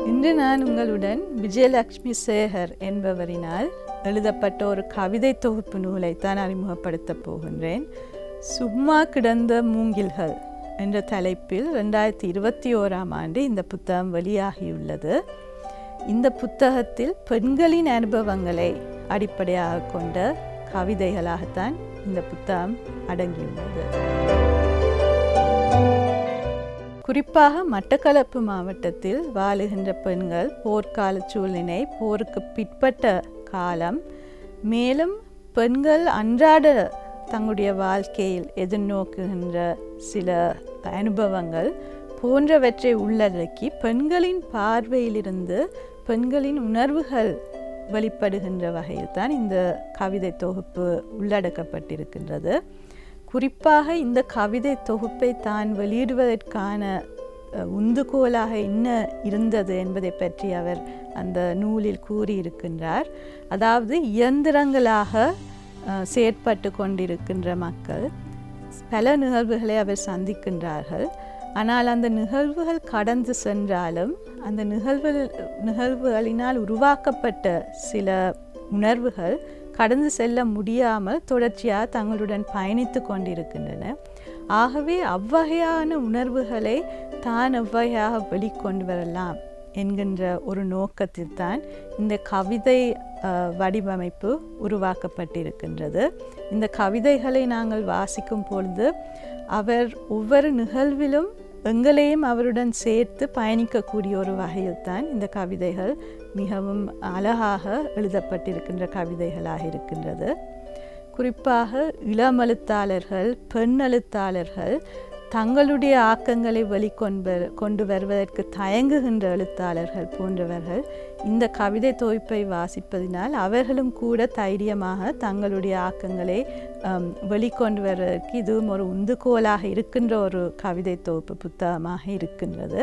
இன்று நான் உங்களுடன் விஜயலட்சுமி சேகர் என்பவரினால் எழுதப்பட்ட ஒரு கவிதை தொகுப்பு நூலை தான் அறிமுகப்படுத்தப் போகின்றேன். சும்மா கிடந்த மூங்கில்கள் என்ற தலைப்பில் ரெண்டாயிரத்தி இருபத்தி ஓராம் ஆண்டு இந்த புத்தகம் வெளியாகியுள்ளது. இந்த புத்தகத்தில் பெண்களின் அனுபவங்களை அடிப்படையாக கொண்ட கவிதைகளாகத்தான் இந்த புத்தகம் அடங்கியுள்ளது. குறிப்பாக மட்டக்களப்பு மாவட்டத்தில் வாழுகின்ற பெண்கள் போர்க்கால சூழ்நிலை போருக்கு பிற்பட்ட காலம். மேலும் பெண்கள் அன்றாட தங்களுடைய வாழ்க்கையில் எதிர்நோக்குகின்ற சில அனுபவங்கள் போன்றவற்றை உள்ளடக்கி பெண்களின் பார்வையிலிருந்து பெண்களின் உணர்வுகள் வெளிப்படுகின்ற வகையில் தான் இந்த கவிதை தொகுப்பு உள்ளடக்கப்பட்டிருக்கின்றது. குறிப்பாக இந்த கவிதை தொகுப்பை தான் வெளியிடுவதற்கான உந்துகோலாக என்ன இருந்தது என்பதை பற்றி அவர் அந்த நூலில் கூறியிருக்கின்றார். அதாவது இயந்திரங்களாக செயற்பட்டு கொண்டிருக்கின்ற மக்கள் பல நிகழ்வுகளை அவர் சந்திக்கின்றார்கள். ஆனால் அந்த நிகழ்வுகள் கடந்து சென்றாலும் அந்த நிகழ்வு நிகழ்வுகளினால் உருவாக்கப்பட்ட சில உணர்வுகள் கடந்து செல்ல முடியாமல் தொடர்ச்சியாக தங்களுடன் பயணித்து கொண்டிருக்கின்றன. ஆகவே அவ்வகையான உணர்வுகளை தான் எவ்வகையாக வெளிக்கொண்டு வரலாம் என்கின்ற ஒரு நோக்கத்தில் தான் இந்த கவிதை வடிவமைப்பு உருவாக்கப்பட்டிருக்கின்றது. இந்த கவிதைகளை நாங்கள் வாசிக்கும் பொழுது அவர் ஒவ்வொரு நிகழ்விலும் எங்களையும் அவருடன் சேர்த்து பயணிக்கக்கூடிய ஒரு வகையில் தான் இந்த கவிதைகள் மிகவும் அழகாக எழுதப்பட்டிருக்கின்ற கவிதைகளாக இருக்கின்றது. குறிப்பாக இளமெழுத்தாளர்கள் பெண் எழுத்தாளர்கள் தங்களுடைய ஆக்கங்களை வெளிக்கொண்டு கொண்டு வருவதற்கு தயங்குகின்ற எழுத்தாளர்கள் போன்றவர்கள் இந்த கவிதை தொகுப்பை வாசிப்பதினால் அவர்களும் கூட தைரியமாக தங்களுடைய ஆக்கங்களை வெளிக்கொண்டு வருவதற்கு இதுவும் ஒரு உந்துகோலாக இருக்கின்ற ஒரு கவிதை தொகுப்பு புத்தகமாக இருக்கின்றது.